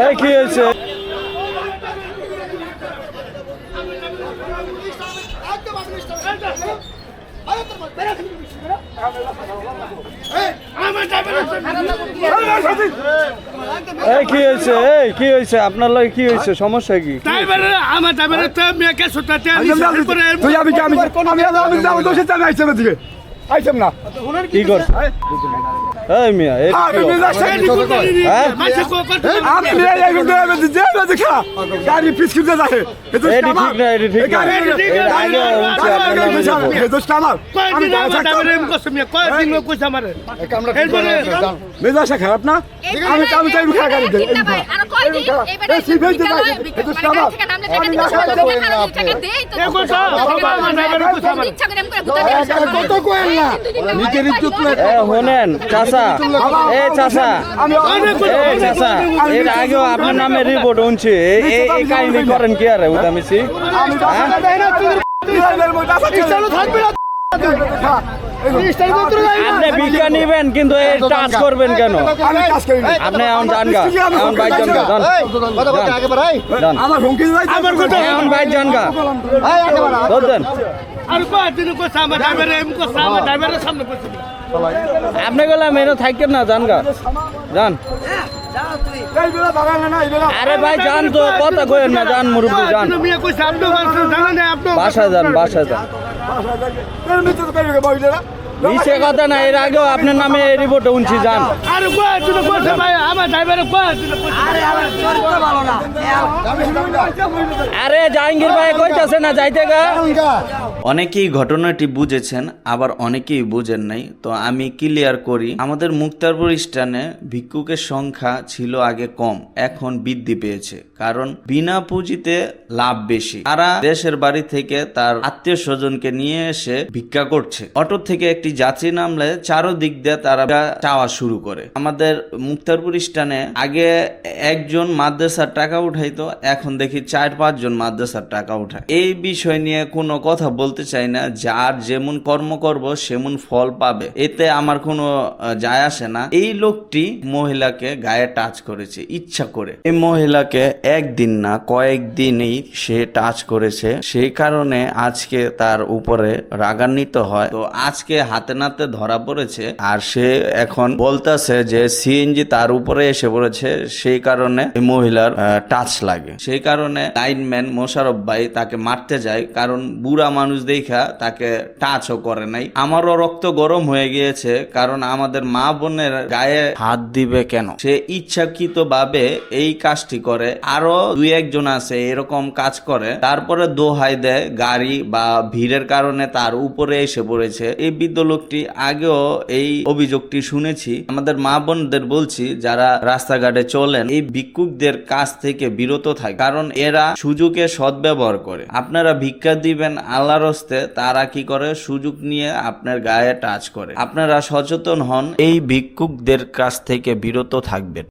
এই কি হয়েছে এই কি হয়েছে এই কি হয়েছে আপনার লাগে কি হয়েছে সমস্যা কি ড্রাইভারের আমার আইসাম না। কি করছে? এই মিয়া এই হ্যাঁ? আমি নিয়ে যাই কিন্তু আমি যে না দেখা গাড়ি পিছ কিনতে এটি ঠিক না। এটি ঠিক না। মেজাজটা খারাপ না? আমি আমি চাই গাড়ি মানে নিজের ইজ্জত এ চাচা এ চাচা এ চাচা এর আগেও আপনার নামে রিপোর্ট উনছে এই কাহিনী করেন কি আরে উদামিছি আপনি নিবেন কিন্তু এই টাচ করবেন কেন আমি কাজ করি না আপনি এখন যান গা এখন বাইক যান গা যান যান আমার হুমকি যাই আমার কথা এখন বাইক যান গা ধরতেন আর কয়দিন কইছে আমার ড্রাইভারে এম কইছে আমার ড্রাইভারের সামনে কইছে আপনি গেলাম এনে থাকেন না যান গা যান আরে ভাই যান তো কথা কইেন না যান মুরব্বী যান বাসা যান বাসা যান নিচে কথা না এর আগেও আপনার নামে রিপোর্ট উনছি যান। আর কইছে ভাই? আমার ড্রাইভারে আরে জাহাঙ্গীর ভাই কইতাছে না যাইতে গা। অনেকেই ঘটনাটি বুঝেছেন, আবার অনেকেই বুঝেন নাই। তো আমি ক্লিয়ার করি, আমাদের মুক্তারপুর স্টানে ভিক্ষুকের সংখ্যা ছিল আগে কম, এখন বৃদ্ধি পেয়েছে। কারণ বিনা পুঁজিতে লাভ বেশি। তারা দেশের বাড়ি থেকে তার আত্মীয় স্বজনকে নিয়ে এসে ভিক্ষা করছে। অটো থেকে একটি যাত্রী নামলে চারোদিক দিয়ে তারা চাওয়া শুরু করে। আমাদের মুক্তারপুর স্টানে আগে একজন মাদ্রাসার টাকা উঠাইতো, এখন দেখি চার পাঁচজন মাদ্রাসার টাকা উঠায়। এই বিষয় নিয়ে কোনো কথা বলতে চাই না, যার যেমন কর্ম করব, সেমন ফল পাবে। এতে আমার কোনো যায় আসে না। এই লোকটি মহিলাকে গায়ে টাচ করেছে, ইচ্ছা করে। এই মহিলাকে একদিন না, কয়েকদিনই সে টাচ করেছে। সেই কারণে আজকে তার উপরে রাগান্বিত হয়। তো আজকে হাতে নাতে ধরা পড়েছে। আর সে এখন বলতেছে যে, সিএনজি তার উপরে এসে পড়েছে। সেই কারণে এই মহিলার টাচ লাগে। সেই কারণে লাইনম্যান মোশারফ ভাই তাকে মারতে যায়। কারণ বুড়া মানুষ দেখা তাকে টাচও করে নাই। আমারও রক্ত গরম হয়ে গিয়েছে, কারণ আমাদের মা বোনের গায়ে হাত দিবে কেন? সে ইচ্ছাকৃত ভাবে এই কাজটি করে। আরও দুই একজন আছে, এরকম কাজ করে। তারপরে দোহাই দেয় গাড়ি বা ভিড়ের কারণে তার উপরে এসে পড়েছে। এই বৃদ্ধ লোকটি আগেও এই অভিযোগটি শুনেছি। আমাদের মা বোনদের বলছি, যারা রাস্তাঘাটে চলেন, এই ভিক্ষুকদের কাছ থেকে বিরত থাকে, কারণ এরা সুযোগে সদ্ব্যবহার করে। আপনারা ভিক্ষা দিবেন, আল্লাহর হস্তে তারা কি করে? সুযোগ নিয়ে আপনার গায়ে টাচ করে। আপনারা সচেতন হন, এই ভিক্ষুকদের কাছ থেকে বিরত থাকবেন।